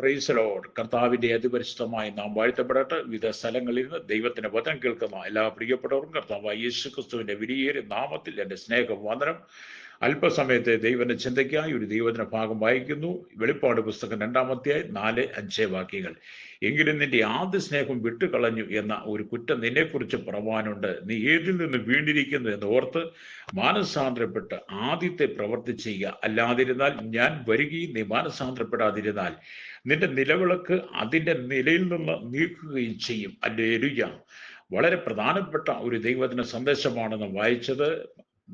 പ്രൈസലോഡ് കർത്താവിന്റെ അതിപരിശുദ്ധമായി നാം വാഴ്ത്തപ്പെടട്ടെ. വിവിധ സ്ഥലങ്ങളിൽ നിന്ന് ദൈവത്തിന്റെ വചനം കേൾക്കുന്ന എല്ലാ പ്രിയപ്പെട്ടവർക്കും കർത്താവ് യേശു ക്രിസ്തുവിന്റെ വിരിയേറിയ നാമത്തിൽ എന്റെ സ്നേഹം വന്ദനം അല്പസമയത്തെ ദൈവന്റെ ചിന്തയ്ക്കായി ഒരു ദൈവത്തിന്റെ ഭാഗം വായിക്കുന്നു. വെളിപ്പാട് പുസ്തകം രണ്ടാമത്തെയായി നാല് അഞ്ച് വാക്യങ്ങൾ. എങ്കിലും നിന്റെ ആദ്യ സ്നേഹം വിട്ടുകളഞ്ഞു എന്ന ഒരു കുറ്റം നിന്നെക്കുറിച്ച് പറവാനുണ്ട്. നീ ഏതിൽ നിന്ന് വീണ്ടിരിക്കുന്നു എന്ന് ഓർത്ത് മാനസാന്തരപ്പെട്ട് ആദ്യത്തെ പ്രവർത്തി ചെയ്യുക. അല്ലാതിരുന്നാൽ ഞാൻ വരികയും നീ മാനസാന്തരപ്പെടാതിരുന്നാൽ നിന്റെ നിലവിളക്ക് അതിന്റെ നിലയിൽ നിന്ന് നീക്കുകയും ചെയ്യും. അല്ലെ വളരെ പ്രധാനപ്പെട്ട ഒരു ദൈവത്തിന്റെ സന്ദേശമാണ് നാം വായിച്ചത്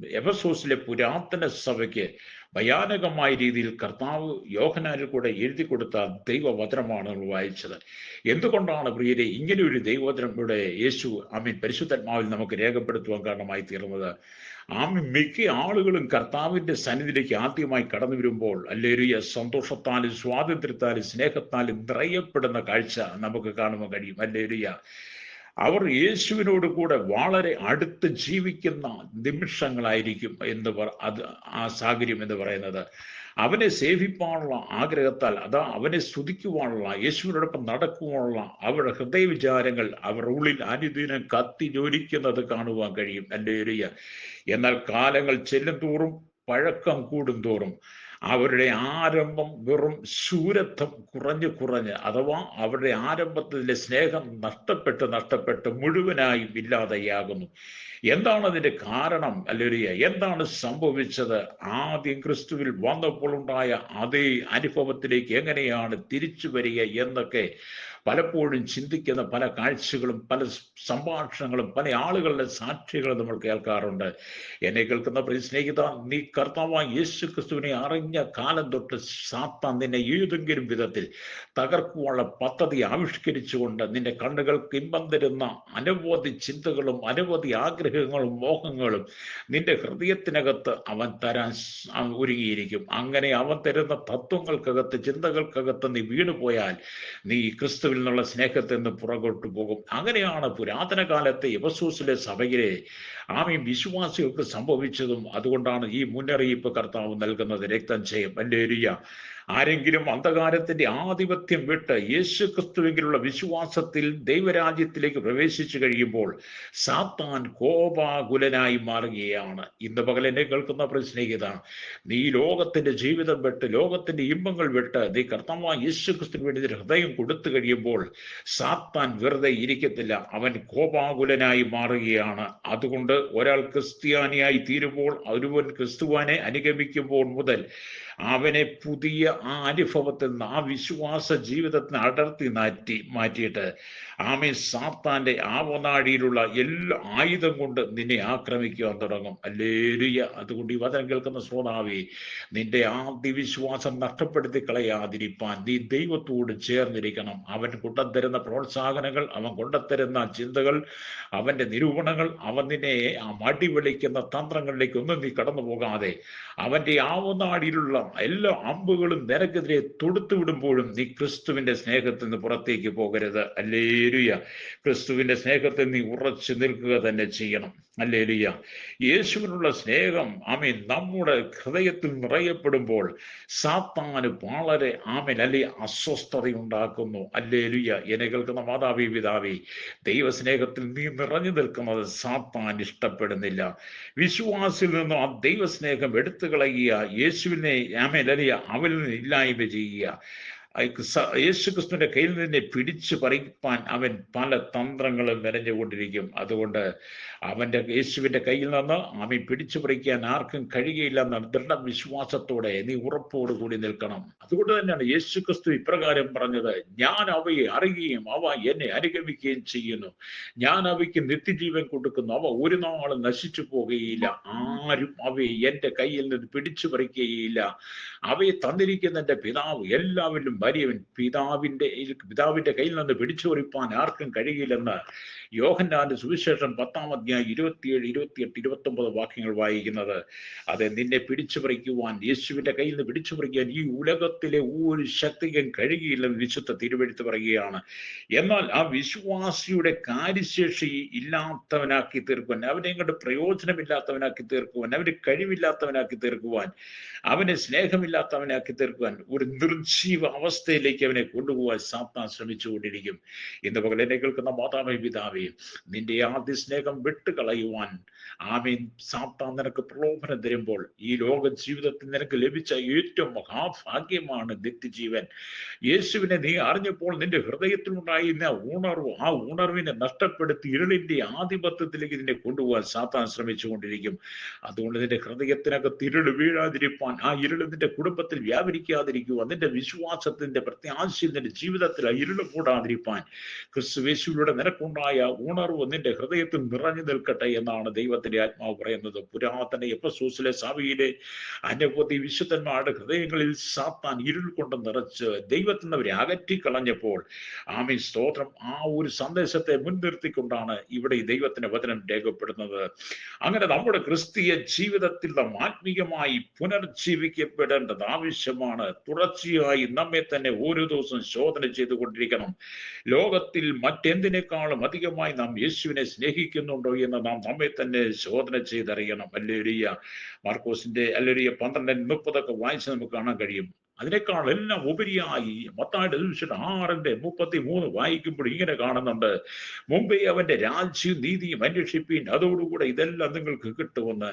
എഫസോസിലെ പുരാതന സഭയ്ക്ക് ഭയാനകമായ രീതിയിൽ കർത്താവ് യോഹനാനിൽ കൂടെ എഴുതി കൊടുത്ത ദൈവവചനമാണ് നമ്മൾ വായിച്ചത്. എന്തുകൊണ്ടാണ് പ്രിയരെ ഇങ്ങനെ ഒരു ദൈവവചനം ഇവിടെ യേശു ആമീൻ പരിശുദ്ധാത്മാവിൽ നമുക്ക് രേഖപ്പെടുത്തുവാൻ കാരണമായി തീർന്നത്? ആമീൻ മിക്ക ആളുകളും കർത്താവിന്റെ സന്നിധിയിലേക്ക് ആദ്യമായി കടന്നു വരുമ്പോൾ അല്ലേറിയ സന്തോഷത്താലും സ്വാതന്ത്ര്യത്താലും സ്നേഹത്താലും നിറയപ്പെടുന്ന കാഴ്ച നമുക്ക് കാണുവാൻ കഴിയും. അല്ലേറിയ അവർ യേശുവിനോട് കൂടെ വളരെ അടുത്ത് ജീവിക്കുന്ന നിമിഷങ്ങളായിരിക്കും എന്ന് അത് ആ സാഹചര്യം എന്ന് പറയുന്നത്. അവനെ സേവിപ്പാനുള്ള ആഗ്രഹത്താൽ അതാ അവനെ സ്തുതിക്കുവാനുള്ള യേശുവിനോടൊപ്പം നടക്കുവാനുള്ള അവരുടെ ഹൃദയവിചാരങ്ങൾ അവരുടെ ഉള്ളിൽ അനുദിനം കത്തി ജോലിക്കുന്നത് കാണുവാൻ കഴിയും. എന്റെ ഏരിയ എന്നാൽ കാലങ്ങൾ ചെല്ലും തോറും പഴക്കം കൂടും തോറും അവരുടെ ആരംഭം വെറും ശൂരത്വം കുറഞ്ഞു കുറഞ്ഞ് അഥവാ അവരുടെ ആരംഭത്തിലെ സ്നേഹം നഷ്ടപ്പെട്ട് നഷ്ടപ്പെട്ട് മുഴുവനായും ഇല്ലാതെയാകുന്നു. എന്താണ് അതിന്റെ കാരണം അല്ലേറിയ എന്താണ് സംഭവിച്ചത്? ആദ്യം ക്രിസ്തുവിൽ വന്നപ്പോൾ ഉണ്ടായ അതേ അനുഭവത്തിലേക്ക് എങ്ങനെയാണ് തിരിച്ചു വരിക എന്നൊക്കെ പലപ്പോഴും ചിന്തിക്കുന്ന പല കാഴ്ചകളും പല സംഭാഷണങ്ങളും പല ആളുകളുടെ സാക്ഷികളും നമ്മൾ കേൾക്കാറുണ്ട്. എന്നെ കേൾക്കുന്ന പ്രിയ സ്നേഹിത നീ കർത്താവായ യേശു ക്രിസ്തുവിനെ അറിഞ്ഞ കാലം തൊട്ട് സാത്താൻ നിന്നെ ഏതെങ്കിലും വിധത്തിൽ തകർക്കുവാനുള്ള പദ്ധതി ആവിഷ്കരിച്ചുകൊണ്ട് നിന്റെ കണ്ണുകൾക്ക് ഇമ്പം തരുന്ന അനവധി ചിന്തകളും അനവധി ആഗ്രഹങ്ങളും മോഹങ്ങളും നിന്റെ ഹൃദയത്തിനകത്ത് അവൻ തരാൻ ഒരുങ്ങിയിരിക്കും. അങ്ങനെ അവൻ തരുന്ന തത്വങ്ങൾക്കകത്ത് ചിന്തകൾക്കകത്ത് നീ വീണുപോയാൽ നീ ക്രിസ്തുവിൽ നിന്നുള്ള സ്നേഹത്തിൽ നിന്ന് പുറകോട്ട് പോകും. അങ്ങനെയാണ് പുരാതന കാലത്തെ യവസൂസിലെ സഭയിലെ ആമീൻ വിശ്വാസികൾക്ക് സംഭവിച്ചതും. അതുകൊണ്ടാണ് ഈ മുന്നറിയിപ്പ് കർത്താവ് നൽകുന്നത്. രക്തം ചെയ്യും എന്റെ ആരെങ്കിലും അന്ധകാരത്തിന്റെ ആധിപത്യം വിട്ട് യേശു ക്രിസ്തുവെങ്കിലുള്ള വിശ്വാസത്തിൽ ദൈവരാജ്യത്തിലേക്ക് പ്രവേശിച്ചു കഴിയുമ്പോൾ സാത്താൻ കോപാകുലനായി മാറുകയാണ്. ഇന്ന് പകൽ എന്നെ കേൾക്കുന്ന പ്രശ്നീയത നീ ലോകത്തിന്റെ ജീവിതം വിട്ട് ലോകത്തിന്റെ ഇമ്പങ്ങൾ വിട്ട് നീ കർത്തമായ യേശു ക്രിസ്തുവിന് വേണ്ടി ഹൃദയം കൊടുത്തു കഴിയുമ്പോൾ സാത്താൻ വെറുതെ ഇരിക്കത്തില്ല. അവൻ കോപാകുലനായി മാറുകയാണ്. അതുകൊണ്ട് ഒരാൾ ക്രിസ്ത്യാനിയായി തീരുമ്പോൾ ഒരുവൻ ക്രിസ്തുവാനെ അനുഗമിക്കുമ്പോൾ മുതൽ അവനെ പുതിയ ആ അനുഭവത്തിൽ നിന്ന് ആ വിശ്വാസ ജീവിതത്തിന് അടർത്തി മാറ്റി മാറ്റിയിട്ട് ആമേ സാത്താന്റെ ആവനാഴിയിലുള്ള എല്ലാ ആയുധം കൊണ്ട് നിന്നെ ആക്രമിക്കുവാൻ തുടങ്ങും. അല്ലേരിയ അതുകൊണ്ട് ഈ വചനം കേൾക്കുന്ന ശ്രോതാവേ നിന്റെ ആദ്യ വിശ്വാസം നഷ്ടപ്പെടുത്തി കളയാതിരിപ്പാൻ നീ ദൈവത്തോട് ചേർന്നിരിക്കണം. അവൻ കൊണ്ടുതരുന്ന പ്രോത്സാഹനങ്ങൾ അവൻ കൊണ്ടുതരുന്ന ചിന്തകൾ അവന്റെ നിരൂപണങ്ങൾ അവൻ നിന്നെ ആ മടി വിളിക്കുന്ന തന്ത്രങ്ങളിലേക്ക് ഒന്നും നീ കടന്നു പോകാതെ അവന്റെ ആവനാടിയിലുള്ള എല്ലാ അമ്പുകളും നിനക്കെതിരെ തൊടുത്തു വിടുമ്പോഴും നീ ക്രിസ്തുവിന്റെ സ്നേഹത്തിൽ നിന്ന് പുറത്തേക്ക് പോകരുത്. അല്ലേരുയ ക്രിസ്തുവിന്റെ സ്നേഹത്തിൽ നീ ഉറച്ചു നിൽക്കുക തന്നെ ചെയ്യണം. അല്ലേലുയ യേശുവിനുള്ള സ്നേഹം ആമീൻ നമ്മുടെ ഹൃദയത്തിൽ നിറയപ്പെടുമ്പോൾ സാത്താന് വളരെ ആമീൻ അല്ലെ അസ്വസ്ഥതയുണ്ടാക്കുന്നു. അല്ലേലുയ എന്നെ കേൾക്കുന്ന മാതാവി പിതാവി ദൈവസ്നേഹത്തിൽ നീ നിറഞ്ഞു നിൽക്കുന്നത് സാത്താൻ ഇഷ്ടപ്പെടുന്നില്ല. വിശ്വാസിൽ നിന്നും ആ ദൈവസ്നേഹം എടുത്തു കളയുക യേശുവിനെ ആമേൻ അല്ലെ അവനിൽ നിന്ന് ഇല്ലായ്മ ചെയ്യുക. യേശു ക്രിസ്തുവിന്റെ കയ്യിൽ നിന്നെ പിടിച്ചു പറിപ്പാൻ അവൻ പല തന്ത്രങ്ങളും നിറഞ്ഞുകൊണ്ടിരിക്കും അതുകൊണ്ട് അവന്റെ യേശുവിന്റെ കയ്യിൽ നിന്ന് അവൻ പിടിച്ചു പറിക്കാൻ ആർക്കും കഴിയുകയില്ല എന്ന ദൃഢവിശ്വാസത്തോടെ നീ ഉറപ്പോട് കൂടി നിൽക്കണം. അതുകൊണ്ട് തന്നെയാണ് യേശു ക്രിസ്തു ഇപ്രകാരം പറഞ്ഞത് ഞാൻ അവയെ അറിയുകയും അവ എന്നെ അനുഗമിക്കുകയും ചെയ്യുന്നു. ഞാൻ അവയ്ക്ക് നിത്യജീവൻ കൊടുക്കുന്നു. അവ ഒരു നാളും നശിച്ചു പോകുകയില്ല. ആരും അവയെ എന്റെ കയ്യിൽ നിന്ന് പിടിച്ചു പറിക്കുകയില്ല. അവയെ തന്നിരിക്കുന്ന എന്റെ പിതാവ് എല്ലാവരിലും വലിയവൻ പിതാവിന്റെ പിതാവിന്റെ കയ്യിൽ നിന്ന് പിടിച്ചുറിപ്പാൻ ആർക്കും കഴിയില്ലെന്ന് യോഹന്നാന്റെ സുവിശേഷം പത്താം അധ്യായം ഇരുപത്തിയേഴ് ഇരുപത്തിയെട്ട് ഇരുപത്തി ഒമ്പത് വാക്യങ്ങൾ വായിക്കുന്നത്. അത് നിന്നെ പിടിച്ചു പറിക്കുവാൻ യേശുവിന്റെ കയ്യിൽ നിന്ന് പിടിച്ചു ഈ ഉലകത്തിലെ ഒരു ശക്തിക്കും കഴിയില്ലെന്ന് വിശുദ്ധ തിരുവെടുത്ത് പറയുകയാണ്. എന്നാൽ ആ വിശ്വാസിയുടെ കാര്യശേഷി ഇല്ലാത്തവനാക്കി തീർക്കുവാൻ അവനെ ഇങ്ങോട്ട് പ്രയോജനമില്ലാത്തവനാക്കി തീർക്കുവാൻ അവന് കഴിവില്ലാത്തവനാക്കി തീർക്കുവാൻ അവനെ സ്നേഹമില്ലാത്തവനാക്കി തീർക്കുവാൻ ഒരു നിർജീവ അവസ്ഥ അവസ്ഥയിലേക്ക് അവനെ കൊണ്ടുപോകാൻ സാത്താൻ ശ്രമിച്ചുകൊണ്ടിരിക്കും. ഇന്ന് പകൽ എന്നെ കേൾക്കുന്ന മാതാവേ പിതാവേ നിന്റെ ആദ്യ സ്നേഹം വിട്ടുകളയുവാൻ ആമീൻ. സാത്താൻ നിനക്ക് പ്രലോഭനം തരുമ്പോൾ ഈ ലോക ജീവിതത്തിൽ നിനക്ക് ലഭിച്ച ഏറ്റവും മഹാഭാഗ്യമാണ് നിത്യജീവൻ. യേശുവിനെ നീ അറിഞ്ഞപ്പോൾ നിന്റെ ഹൃദയത്തിലുണ്ടായിരുന്ന ഉണർവ് ആ ഉണർവിനെ നഷ്ടപ്പെടുത്തി ഇരുളിന്റെ ആധിപത്യത്തിലേക്ക് നിന്നെ കൊണ്ടുപോകാൻ സാത്താൻ ശ്രമിച്ചുകൊണ്ടിരിക്കും. അതുകൊണ്ട് നിന്റെ ഹൃദയത്തിനകത്ത് ഇരുൾ വീഴാതിരിപ്പാൻ ആ ഇരുൾ നിന്റെ കുടുംബത്തിൽ വ്യാപരിക്കാതിരിക്കുവാൻ നിന്റെ വിശ്വാസത്തിന്റെ പ്രത്യാശയിൽ നിന്റെ ജീവിതത്തിൽ ഇരുള കൂടാതിരിപ്പാൻ ക്രിസ്തു ക്രിസ്തുവേശുവിലൂടെ നിനക്കുണ്ടായ ഉണർവ് നിന്റെ ഹൃദയത്തിൽ നിറഞ്ഞു നിൽക്കട്ടെ എന്നാണ് ദൈവത്തിന്റെ ആത്മാവ് പറയുന്നത്. പുരാതന എപ്പസൂസിലെ സഭയിലെ അനവധി വിശുദ്ധന്മാരുടെ ഹൃദയങ്ങളിൽ സാത്താൻ ഇരുൾ കൊണ്ട് നിറച്ച് ദൈവത്തിൽ അവരെ അകറ്റിക്കളഞ്ഞപ്പോൾ ആമി സ്തോത്രം. ആ ഒരു സന്ദേശത്തെ മുൻനിർത്തിക്കൊണ്ടാണ് ഇവിടെ ഈ ദൈവത്തിന്റെ വചനം രേഖപ്പെടുന്നത്. അങ്ങനെ നമ്മുടെ ക്രിസ്തീയ ജീവിതത്തിൽ ആത്മീയമായി പുനർജീവിക്കപ്പെടേണ്ടത് ആവശ്യമാണ്. തുടർച്ചയായി നമ്മെ തന്നെ ഓരോ ദിവസവും ശോധന ചെയ്തുകൊണ്ടിരിക്കണം. ലോകത്തിൽ മറ്റെന്തിനേക്കാളും അധികമായി നാം യേശുവിനെ സ്നേഹിക്കുന്നുണ്ടോ എന്ന് നാം നമ്മെ തന്നെ ശോധന ചെയ്തറിയണം. അല്ലേരിയ മാർക്കോസിന്റെ അല്ലേരിയ പന്ത്രണ്ട് മുപ്പതൊക്കെ വായിച്ച് നമുക്ക് കാണാൻ കഴിയും. അതിനേക്കാൾ എല്ലാം ഉപരിയായി. മത്തായിട്ട് ദിവസം ആറിന്റെ മുപ്പത്തി മൂന്ന് വായിക്കുമ്പോൾ ഇങ്ങനെ കാണുന്നുണ്ട്. മുമ്പേ അവന്റെ രാജ്യവും നീതിയും അന്വേഷിപ്പീൻ അതോടുകൂടെ ഇതെല്ലാം നിങ്ങൾക്ക് കിട്ടുമെന്ന്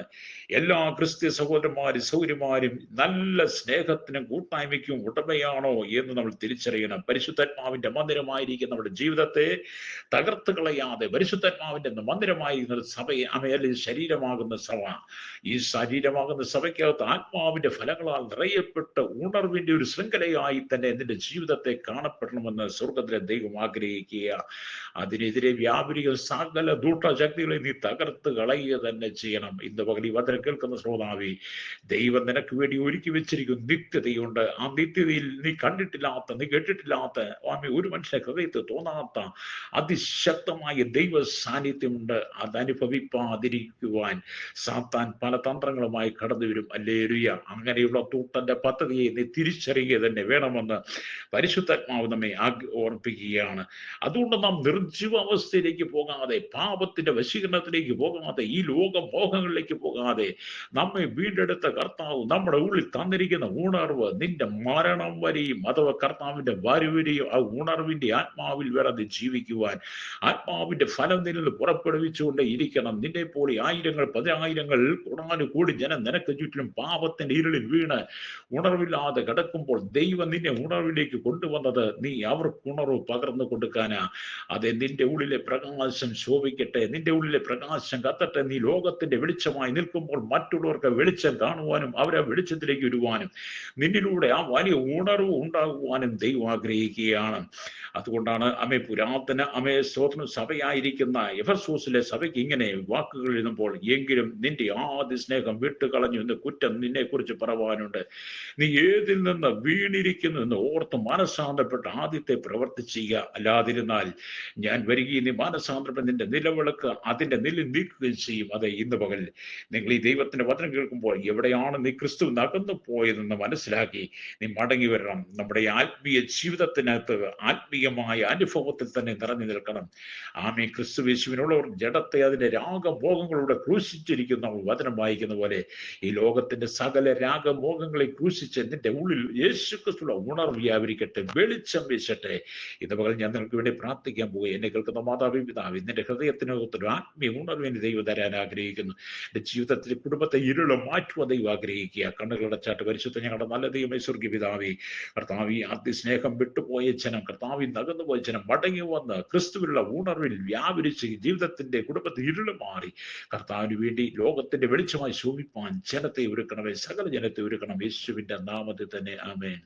എല്ലാ ക്രിസ്ത്യ സഹോദരന്മാരും സൗര്യന്മാരും നല്ല സ്നേഹത്തിനും കൂട്ടായ്മയ്ക്കും ഉടമയാണോ എന്ന് നമ്മൾ തിരിച്ചറിയണം. പരിശുദ്ധാത്മാവിന്റെ മന്ദിരമായിരിക്കുന്ന നമ്മുടെ ജീവിതത്തെ തകർത്ത് കളയാതെ പരിശുദ്ധാത്മാവിന്റെ മന്ദിരമായിരിക്കുന്ന സഭയെ അമേലെ ശരീരമാകുന്ന സഭ. ഈ ശരീരമാകുന്ന സഭയ്ക്കകത്ത് ആത്മാവിന്റെ ഫലങ്ങളാൽ നിറയപ്പെട്ട് ഉണർവിന്റെ ഒരു ശൃംഖലയായി തന്നെ നിന്റെ ജീവിതത്തെ കാണപ്പെടണമെന്ന് സ്വർഗത്തിലെ ദൈവം ആഗ്രഹിക്കുക അതിനെതിരെ വ്യാപരികൾ സകല ദൂഷ്ടശക്തികളെ നീ തകർത്ത് കളയുക തന്നെ ചെയ്യണം. ഇന്ന് പകൽ ഈ വചനം കേൾക്കുന്ന ശ്രോതാവി ദൈവം നിനക്ക് വേണ്ടി ഒരുക്കി വെച്ചിരിക്കും നിത്യതയുണ്ട്. ആ നിത്യതയിൽ നീ കണ്ടിട്ടില്ലാത്ത നീ കേട്ടിട്ടില്ലാത്ത ആമി ഒരു മനുഷ്യ ഹൃദയത്തിൽ തോന്നാത്ത അതിശക്തമായ ദൈവ സാന്നിധ്യമുണ്ട്. അതനുഭവിപ്പാതിരിക്കുവാൻ സാത്താൻ പല തന്ത്രങ്ങളുമായി കടന്നു വരും അല്ലേരുയ അങ്ങനെയുള്ള തൂട്ടന്റെ പദ്ധതിയെ നീ തിരിച്ചറിയുക തന്നെ വേണമെന്ന് പരിശുദ്ധാത്മാവ് നമ്മെ ഓർപ്പിക്കുകയാണ്. അതുകൊണ്ട് നാം നിർജീവ അവസ്ഥയിലേക്ക് പോകാതെ പാപത്തിന്റെ വശീകരണത്തിലേക്ക് പോകാതെ ഈ ലോക മോഹങ്ങളിലേക്ക് പോകാതെ നമ്മെ വീണ്ടെടുത്ത കർത്താവ് നമ്മുടെ ഉള്ളിൽ തന്നിരിക്കുന്ന ഉണർവ് നിന്റെ മരണം വരെയും അഥവാ കർത്താവിന്റെ വരവരെയും ആ ഉണർവിന്റെ ആത്മാവിൽ വരാതെ ജീവിക്കുവാൻ ആത്മാവിന്റെ ഫലം നിന്നിൽ പുറപ്പെടുവിച്ചുകൊണ്ട് ഇരിക്കണം. നിന്നെ പോലെ ആയിരങ്ങൾ പതിനായിരങ്ങൾ കൂടാനും കൂടി ജനം നിനക്ക് ചുറ്റിലും പാപത്തിന്റെ ഇരുളിൽ വീണ് ഉണർവില്ലാതെ കിടക്കുമ്പോൾ ദൈവം നിന്നെ ഉണർവിലേക്ക് കൊണ്ടുവന്നത് നീ അവർക്ക് ഉണർവ് പകർന്നു കൊടുക്കാനാ. അതെ നിന്റെ ഉള്ളിലെ പ്രകാശം ശോഭിക്കട്ടെ നിന്റെ ഉള്ളിലെ പ്രകാശം കത്തട്ടെ. നീ ലോകത്തിന്റെ വെളിച്ചമായി നിൽക്കുമ്പോൾ മറ്റുള്ളവർക്ക് വെളിച്ചം കാണുവാനും അവരെ വെളിച്ചത്തിലേക്ക് വരുവാനും നിന്നിലൂടെ ആ വലിയ ഉണർവ് ഉണ്ടാകുവാനും ദൈവം ആഗ്രഹിക്കുകയാണ്. അതുകൊണ്ടാണ് അമേ പുരാതന അമേ സ്തോത്രം സഭയായിരിക്കുന്ന എഫസോസിലെ സഭയ്ക്ക് ഇങ്ങനെ വാക്കുകൾ എഴുതുമ്പോൾ എങ്കിലും നിന്റെ ആദ്യ സ്നേഹം വിട്ടുകളഞ്ഞു എന്ന് കുറ്റം നിന്നെ കുറിച്ച് പറവാനുണ്ട് നീ ഏതിൽ നിന്ന് വീണിരിക്കുന്നു എന്ന് ഓർത്ത് മാനസാന്തരപ്പെട്ട് ആദ്യത്തെ പ്രവർത്തി ചെയ്യുക അല്ലാതിരുന്നാൽ ഞാൻ വരികയും നീ മാനസാന്തരപ്പെട്ട് നിന്റെ നിലവിളക്ക് അതിന്റെ നില നീക്കുകയും ചെയ്യും. അതെ ഇന്ന് പകൽ നിങ്ങൾ ഈ ദൈവത്തിന്റെ വചനം കേൾക്കുമ്പോൾ എവിടെയാണ് നീ ക്രിസ്തു നകന്നു പോയതെന്ന് മനസ്സിലാക്കി നീ മടങ്ങി വരണം. നമ്മുടെ ആത്മീയ ജീവിതത്തിനകത്ത് ആത്മീയമായ അനുഭവത്തിൽ തന്നെ നിറഞ്ഞു നിൽക്കണം. ആമേ ക്രിസ്തു യേശുവിനുള്ളവർ ജഡത്തെ അതിന്റെ രാഗഭോഗങ്ങളുടെ ക്രൂശിച്ചിരിക്കുന്ന വചനം വായിക്കുന്ന പോലെ ഈ ലോകത്തിന്റെ സകല രാഗമോഹങ്ങളെ ക്രൂശിച്ച് നിന്റെ ഉള്ളിൽ യേശു ക്രിസ്തുള്ള ഉണർവ് വ്യാപരിക്കട്ടെ വെളിച്ചം വീശട്ടെ. ഇത് പകൽ ഞാൻ നിങ്ങൾക്ക് വേണ്ടി പ്രാർത്ഥിക്കാൻ പോകുക എന്നെ കേൾക്കുന്ന മാതാവി പിതാവ് ഹൃദയത്തിന് ഹൃദയത്തിനകത്തൊരു ആത്മീയ ഉണർവിന് ദൈവം തരാൻ ആഗ്രഹിക്കുന്നു. എന്റെ ജീവിതത്തിൽ കുടുംബത്തെ ഇരുളം മാറ്റുവാൻ ദൈവം ആഗ്രഹിക്കുക. കണ്ണുകളടച്ചാട്ട് പരിശുദ്ധ ഞങ്ങളുടെ നല്ല ദൈവമേ സ്വർഗീയ പിതാവി കർത്താവി ആദ്യ സ്നേഹം വിട്ടുപോയ ജനം കർത്താവി നകന്നുപോയ ജനം മടങ്ങി വന്ന് ക്രിസ്തുവിലുള്ള ഉണർവിൽ വ്യാപരിച്ച് ജീവിതത്തിന്റെ കുടുംബത്തിൽ ഇരുൾ മാറി. കർത്താവിന് വേണ്ടി ലോകത്തിന്റെ വെളിച്ചമായി ശോഭിപ്പാൻ ജനത്തെ ഒരുക്കണമേ സകല ജനത്തെ ഒരുക്കണം. യേശുവിന്റെ നാമത്തിൽ തന്നെ ആമേൻ